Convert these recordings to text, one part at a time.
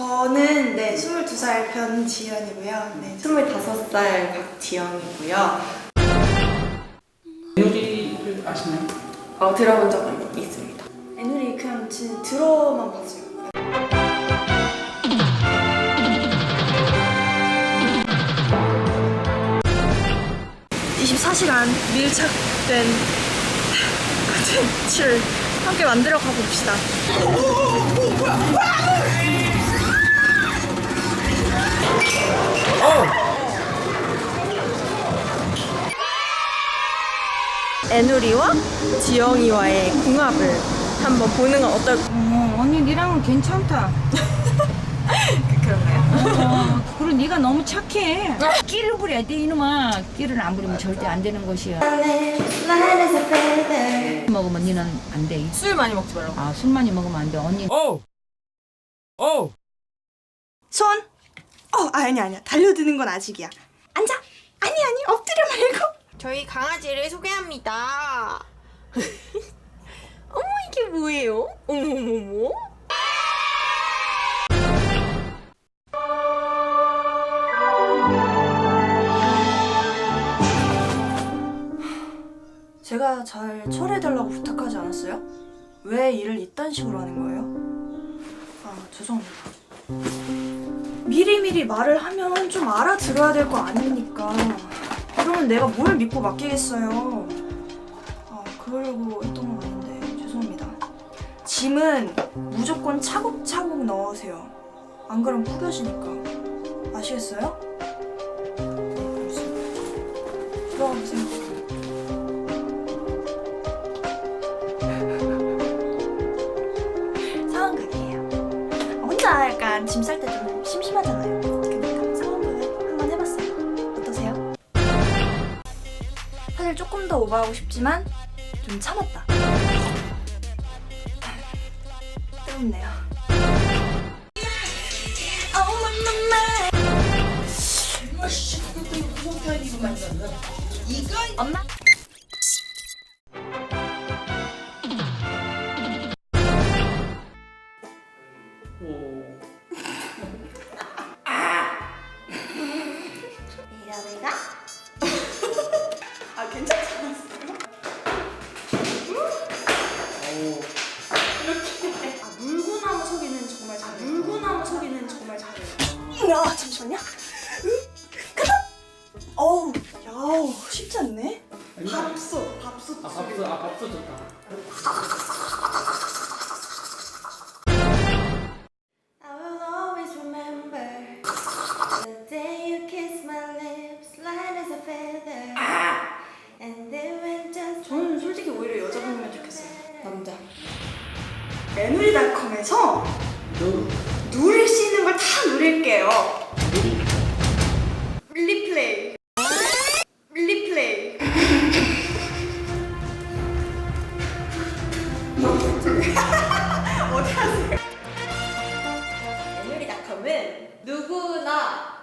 저는 네 22살 변지연이고요. 네. 25살 박지영이고요. 에너지를 아시나요? 어, 들어본 적은 있습니다. 애누리 그냥 진 들어만 봤어요. (24시간) 밀착된 콘텐츠를 함께 만들어 가봅시다 애누리와 지영이와의 궁합을 한번 보는 건 어떨까 어, 언니 니랑은 괜찮다. 그런가요? 어, 그리고 네가 너무 착해. 끼를 부려야 돼 이놈아. 끼를 안 부리면 절대 안 되는 것이야. 먹으면 니는 안 돼. 술 많이 먹지 말라고 아, 술 많이 먹으면 안 돼. 언니 오! 오! 손? 어 아니 아니야 달려드는 건 아직이야 앉아 아니 아니 엎드려 말고 저희 강아지를 소개합니다. 어머 이게 뭐예요? 어머머머. 제가 잘 처리해달라고 부탁하지 않았어요? 왜 일을 이딴 식으로 하는 거예요? 아 죄송합니다 미리미리 말을 하면 좀 알아들어야 될 거 아닙니까. 그러면 내가 뭘 믿고 맡기겠어요? 아 그러려고 했던 건 아닌데. 죄송합니다. 짐은 무조건 차곡차곡 넣으세요. 안 그러면 구겨지니까. 아시겠어요? 들어가 보세요. 혼자 약간 짐 쌀 때 좀 심심하잖아요. 그러니까 상황극을 한번 해봤어요. 어떠세요? 사실 조금 더 오버하고 싶지만 좀 참았다. 뜨겁네요. 엄마? 야 잠시만요. 어우, 야 쉽지 않네. 밥솥, 밥솥. 아 밥솥 아 밥솥 좋다. I will always remember the day you kissed my lips, light as a feather. And then when just 저는 솔직히 오히려 여자분이면 좋겠어요. 남자. 애누리닷컴에서 너 누릴 수 있는 걸 다 누릴게요. 리플레이. 리플레이. 어디 하세요? 애누리닷컴은 누구나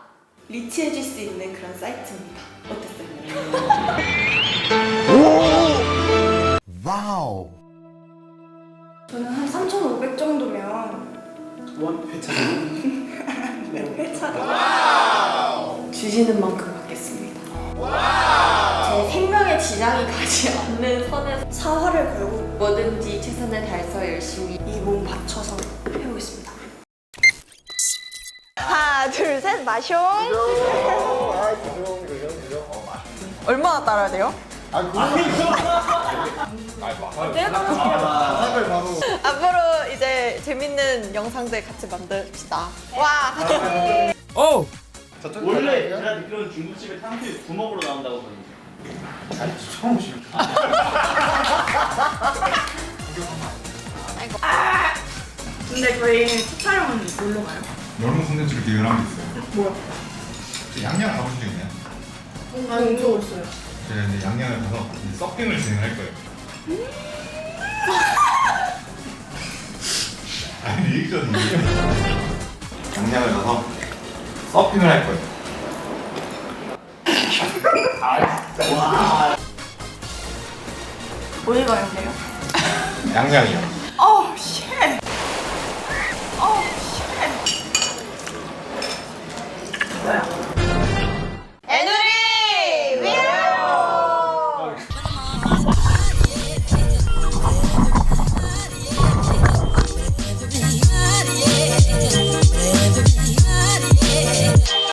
리치해질 수 있는 그런 사이트입니다. 어땠어요? 와우. 저는 한 3,500 정도면 원 회차. 회차가 주시는 만큼 받겠습니다. 제 생명에 지장이 가지 않는 선에서 사활을 걸고 뭐든지 최선을 다해서 열심히 이 몸 바쳐서 해보겠습니다. 하나, 둘, 셋, 마숑. 얼마나 따라야 돼요? 앞으로 이제 재밌는 영상들 같이 만듭시다. 와! 오! 원래 제가 듣기로는 중국집에 탕수육 구멍으로 나온다고 하거든요. 처음 오시는 근데 저희 첫 촬영은 뭘로 가요? 여름 콘텐츠를 계획한 게 있어요. 뭐야? 양양 가보신 적 있나요? 아니, 저 없어요. 제가 이제 양양을 가서 이제 서핑을 진행할 거예요. 아니 리액션이 양양을 가서 서핑을 할 거예요. 어디 가는데요? 양양이요.